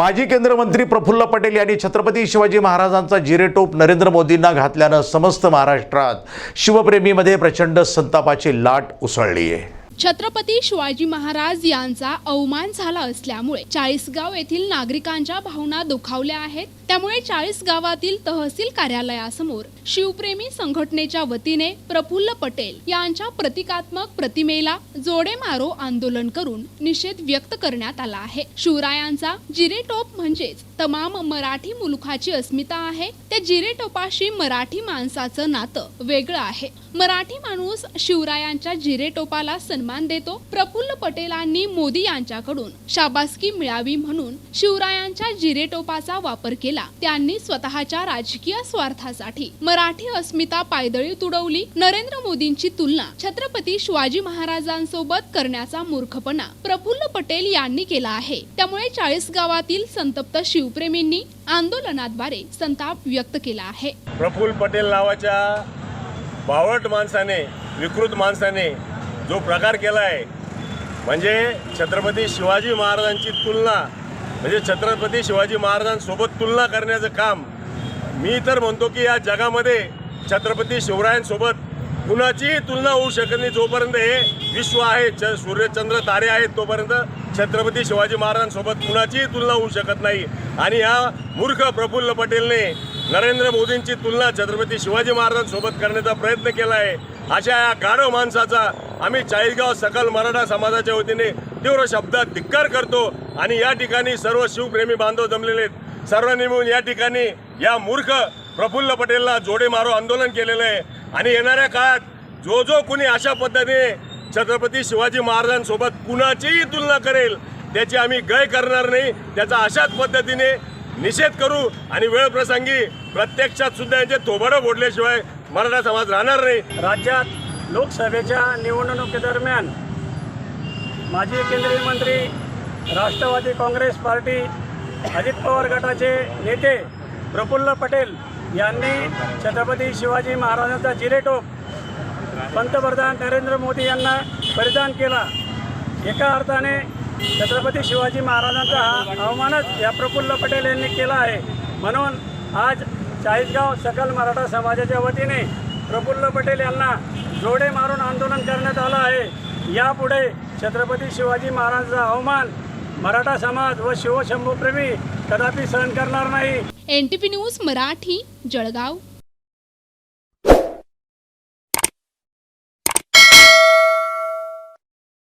माजी केंद्रमंत्री प्रफुल्ल पटेल यांनी छत्रपती शिवाजी महाराजांचा जिरेटोप नरेंद्र मोदींना घातल्यानं समस्त महाराष्ट्रात शिवप्रेमीमध्ये प्रचंड संतापाची लाट उसळली आहे छत्रपती शिवाजी महाराज यांचा अवमान झाला असल्यामुळे चाळीसगाव येथील नागरिकांच्या भावना दुखावल्या आहेत. त्यामुळे चाळीस गावातील तहसील कार्यालयासमोर शिवप्रेमी संघटनेच्या वतीने प्रफुल्ल पटेल यांच्या प्रतिकात्मक प्रतिमेला जोडे मारो आंदोलन करून निषेध व्यक्त करण्यात आला आहे. शिवरायांचा जिरेटोप म्हणजेच तमाम मराठी मुलुखाची अस्मिता आहे. त्या जिरेटोपाशी मराठी माणसाचं नातं वेगळं आहे. मराठी माणूस शिवरायांच्या जिरेटोपाला सन्मान देतो प्रफुल्ल पटेलांनी मोदी यांच्याकडून. शाबासकी मिळावी म्हणून शिवरायांच्या जिरेटोपाचा वापर केला. त्यांनी स्वतःच्या राजकीय स्वार्थासाठी मराठी अस्मिता पायदळी तुडवली. नरेंद्र मोदींची तुलना छत्रपती शिवाजी महाराजांसोबत करण्याचा मूर्खपणा प्रफुल्ल पटेल यांनी केला आहे. त्यामुळे चाळीस गावातील संतप्त शिवप्रेमींनी आंदोलनाद्वारे संताप व्यक्त केला आहे. प्रफुल्ल पटेल नावाच्या बावट माणसाने विकृत माणसाने जो प्रकार केला आहे म्हणजे छत्रपती शिवाजी महाराजांची तुलना म्हणजे छत्रपती शिवाजी महाराजांसोबत तुलना करण्याचं काम मी तर म्हणतो की या जगामध्ये छत्रपती शिवरायांसोबत कुणाचीही तुलना होऊ शकत नाही. जोपर्यंत हे विश्व आहे च सूर्यचंद्र तारे आहेत तोपर्यंत छत्रपती शिवाजी महाराजांसोबत कुणाचीही तुलना होऊ शकत नाही. आणि या मूर्ख प्रफुल्ल पटेलने नरेंद्र मोदींची तुलना छत्रपती शिवाजी महाराजांसोबत करण्याचा प्रयत्न केला आहे अशा या गाढव माणसाचा आम्ही चाळीसगाव सकल मराठा समाजाच्या वतीने तीव्र शब्दात धिक्कार करतो आणि या ठिकाणी सर्व शिवप्रेमी बांधव जमलेले आहेत. सर्वांनी मिळून या ठिकाणी या मूर्ख प्रफुल्ल पटेलला जोडे मारो आंदोलन केलेलं आहे. आणि येणाऱ्या काळात जो जो कुणी अशा पद्धतीने छत्रपती शिवाजी महाराजांसोबत कुणाचीही तुलना करेल त्याची आम्ही गय करणार नाही. त्याचा अशाच पद्धतीने निषेध करू आणि वेळ प्रसंगी प्रत्यक्षात सुद्धा यांचे थोबाडं फोडल्याशिवाय मराठा समाज राहणार नाही. राज्यात लोकसभेच्या निवडणुकीदरम्यान माजी केंद्रीय मंत्री राष्ट्रवादी काँग्रेस पार्टी अजित पवार गटाचे नेते प्रफुल्ल पटेल यांनी छत्रपती शिवाजी महाराजांचा जिरेटोप पंतप्रधान नरेंद्र मोदी यांना परिधान केला. एका अर्थाने छत्रपती शिवाजी महाराजांचा हा अवमानच या प्रफुल्ल पटेल यांनी केला आहे. म्हणून आज चाळीसगाव सकल मराठा समाजाच्या वतीने प्रफुल्ल पटेल यांना जोडे मारून आंदोलन करण्यात आलं आहे. यापुढे छत्रपती शिवाजी महाराजांचा अवमान मराठा समाज व शिवशंभूप्रेमी कदापि सहन करणार नाही. N T news Marathi Jalgaon.